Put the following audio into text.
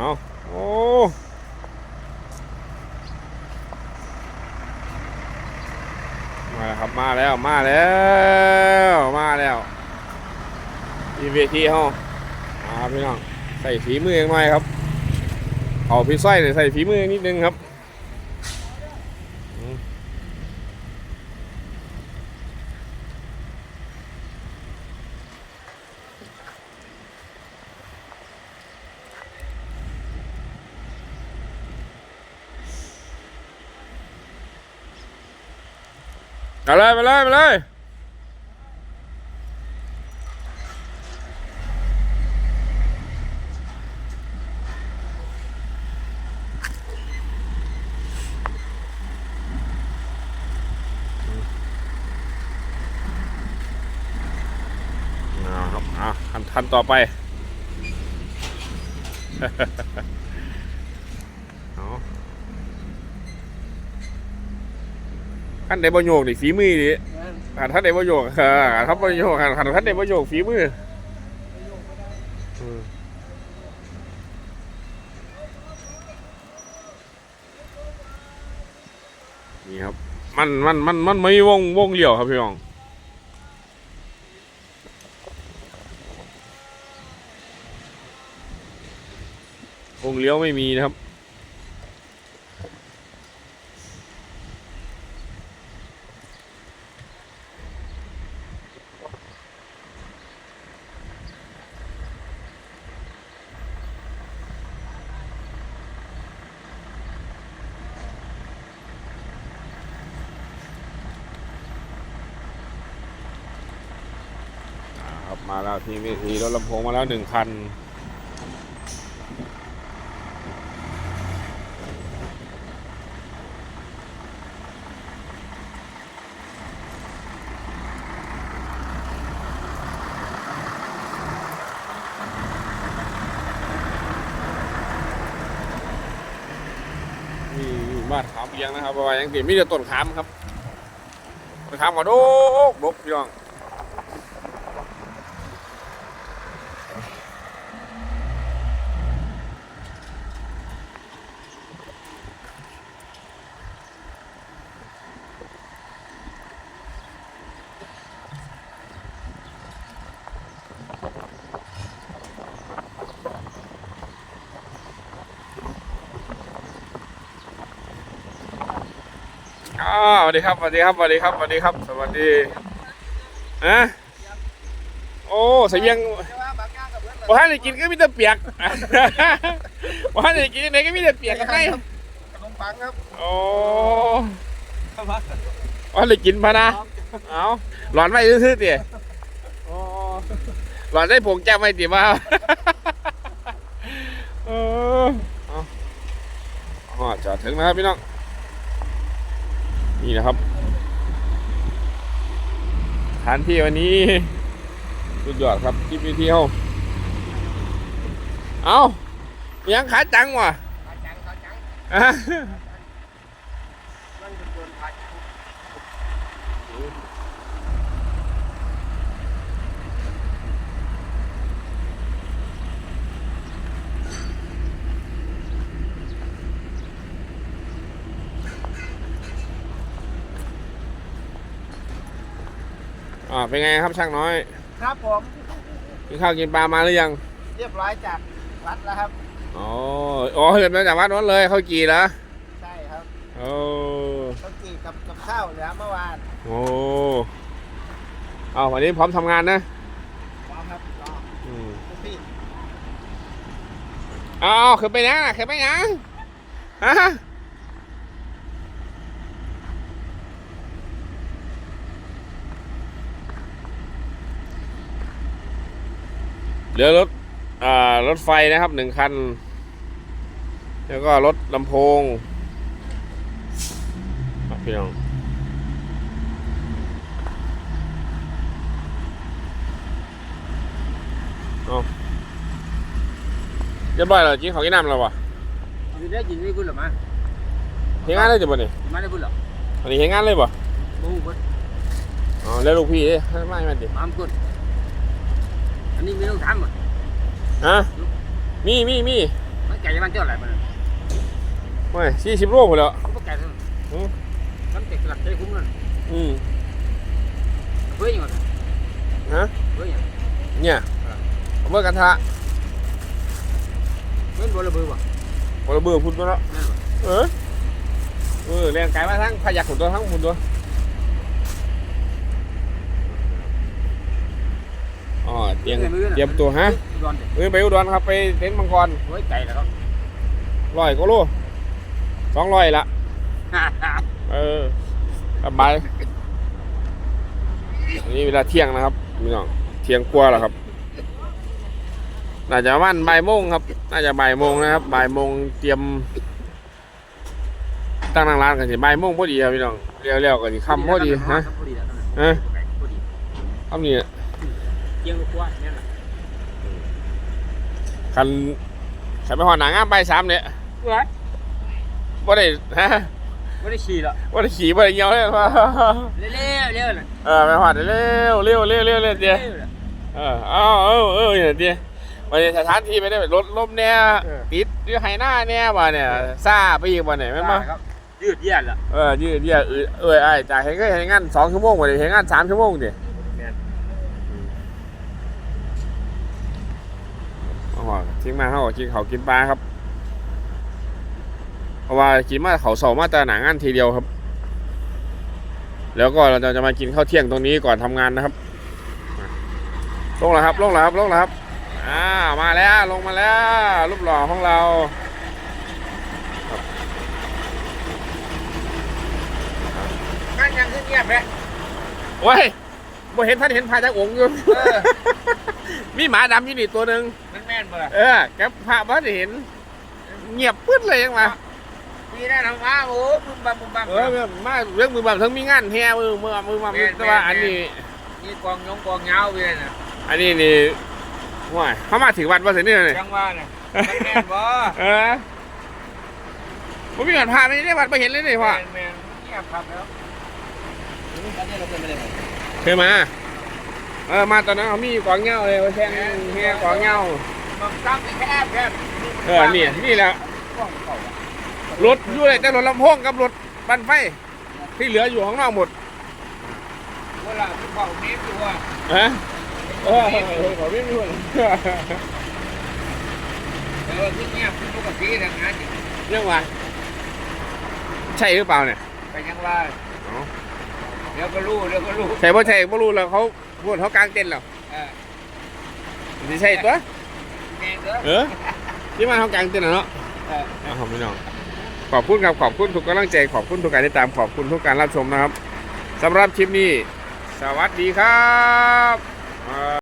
เอาโอ้มาแล้วครับมาแล้วมาแล้วมาแล้วอีเวทีเฮามาครับพี่น้องใส่ฝีมือหน่อยครับเอาพี่สร้อยใส่ฝีมือนิดนึงครับ เอาเลยมาเลยมาเลยเอาครับอาคันทันต่อไปเอา ขั้นใดบ่โยกนี่ฝีมือดิอ่าท่านใดบ่โยกเออท่านบ่โยกอ่าท่านใดบ่โยกฝีมือนี่ครับ มันมันมันมันไม่มีวงวงเลี้ยวครับพี่น้องวงเลี้ยวไม่มีนะครับ มาแล้วทีเวทีรถลำโพงมาแล้วหนึ่งคันนี่บ้านขามเบียงนะครับเพราะว่ายังติดมีแต่ต้นขามครับต้นขามก็ดกดกพี่น้อง อ้าวสวัสดีครับสวัสดีครับสวัสดีครับสวัสดีครับ สวัสดีอะโอ้เสียงว่าให้ได้กินก็มีแต่เปียกว่าให้ได้กินไหนก็มีแต่เปียกกันไงขนมปังครับโอ้ว่าได้กินพะนะเอาหลอนไม่ซื่อๆเตี๋ยโอ้หลอนได้ผงแก้วไม่ตีมาเออเอาอ๋อจอดถึงนะครับพี่น้อง นี่นะครับสถานที่วันนี้ สุดยอดครับที่ไปเที่ยว เอายังขาจังวะขาจังขาจังอะ นั่งเป็นคนขาจัง อ่าเป็นไงครับช่างน้อยครับผมกินข้าวกินปลามาหรือยัง เรียบร้อยจากวัดแล้วครับ อ๋ออ๋อเห็นมาจากวัดนั้นเลยข้าวจีแล้วใช่ครับโอ้ต้องกีกับกับข้าวเหลือเมื่อวานโอ้เอาวันนี้พร้อมทำงานนะรอครับรออืมคุณพี่เอาขึ้นไปยังน่ะขึ้นไปยังฮะ เหลือรถอ่ารถไฟนะครับหนึ่งคัน แล้วก็รถลำโพงอะพี่น้องเอาเรียบร้อยแล้วจิ้งของกินน้ำแล้ววะอยู่ได้ยินไม่พูดหรอมาเห็นงานเลยจ้ะบ่นี่มาได้พูดหรออันนี้เห็นงานเลยบ่บูพูดอ๋อแล้วลูกพี่เด้ไม่ไม่ดิมามพูด อันนี้ไม่ต้องทำอะฮะมีมีมีไม่ไก่มันเจ้าไหนมันไม่สี่สิบโลหมดแล้วพวกไก่ทั้งอืมน้ำเต็กหลักใจคุ้มนั่นอืมเพื่อยังไงฮะเพื่อยังเนี่ยเอาเมื่อกันทะเพื่อนบัวระเบิดว่ะบอลเบือพุ่นตัวแล้วนั่นว่ะเออเออแรงกายมาทั้งพยักหุ่นตัวทั้งหุ่นตัว อ๋อเตรียมเตรียมตัวฮะร้อนเด็กเอ้ยไปอุดรครับไปเต็นท์มังกรโอ้ยไก่แล้วครับร้อยก็โลสองร้อยละเออสบายอันนี้เวลาเที่ยงนะครับพี่น้องเที่ยงกว่าแล้วครับน่าจะประมาณบ่ายโมงครับ น่าจะบ่ายโมงนะครับบ่ายโมงเตรียม ตั้งนั่งร้านกันสิบ่ายโมงพอดีครับพี่น้องเรียวๆกันสิค่ำพอดีฮะพอดีแล้วฮะพอดีค่ำนี่ เกียงลูกกว่าเนี่ยแหละคันขันไปหอหนังงามบ่ายสามเนี่ยเว้ยบ่ได้ฮะไม่ได้ขี่หรอกบ่ได้ขี่บ่ได้เหี่ยวเลยว่าเร็วเร็วเลยเออไปหอดเร็วเร็วเร็วเร็วเร็วเดี๋ยวเออเอาเอาเออเนี่ยเดี๋ยววันนี้สถานที่ไปได้รถลมเนี่ยติดหรือไฮหน้าเนี่ยว่าเนี่ยซาไปอีกว่าเนี่ยแม่นบ่ครับยืดเยียดละเออยืดเยื้อเออเออไอ้จ่ายให้ก็ให้งานสองชั่วโมงกว่าเลยให้งานสามชั่วโมงดิ อ๋อทิ้งมาเขาก็กินเขาวกินปลาครับ เพราะว่ากินมาเขาเสามาแต่หนังงานทีเดียวครับ แล้วก็เราจะมากินข้าวเที่ยงตรงนี้ก่อนทำงานนะครับ ลงแล้วครับ ลงแล้วครับ ลงแล้วครับอ่ามาแล้วลงมาแล้ว รูปหล่อของเรางานยังขึ้นเงียบเลยโอ้ยบ่เห็นท่านเห็นพาจากองค์อยู่เออ มีหมาดำอยู่นี่ตัวหนึ่งมันแม่นเบอร์เออแกพระบ่ได้เห็น เงียบปึ๊ดเลยยังมาปีนั้นทำมาโอ้บุ้มบัมบุ้มบัมเออมาเรื่องมือแบบทั้งมีงานแห่มือมือมือมาแม่นแต่ว่าแม่นอันนี้นี่กองยงกองเงาไปเลยนะอันนี้นี่ว้ายเขามาถึงวัดว่าเสร็จนี่เลยจังว่าเนี่ยมันแม่นบ่เออผมมีงานพาไม่ได้วัดไปเห็นเลยนี่พ่อแม่นแม่นเงียบครับแล้วตอนนี้เราเคยไม่ได้ไหมเคยมา เออมาตอนนั้นเขามีกองเงาเลยว่าแท่งแห่กองเงามันตั้งไปแคบแคบเออนี่นี่แหละกองเก่ารถอยู่เลยแต่รถลำโพงกับรถบันไฟที่เหลืออยู่ข้างนอกหมดเวลาที่เป่าเมฟอยู่อะฮะเออขอไม่รู้เลยเออที่เงียบปกติทำงานอยู่ยังวะใช่หรือเปล่าเนี่ยไปยังว่าเดี๋ยวก็รู้เดี๋ยวก็รู้ใช่ป่ะใช่ไม่รู้แล้วเขา พูดเขากลางเต็นท์แล้วเออไม่ใช่ตัว แม่นเด้อเออที่มาเขากลางเต็นท์แล้วเนาะ เออขอบคุณน้องขอบคุณครับขอบคุณทุกกำลังใจขอบคุณทุกการติดตามขอบคุณทุกการรับชมนะครับสำหรับคลิปนี้ สวัสดีครับ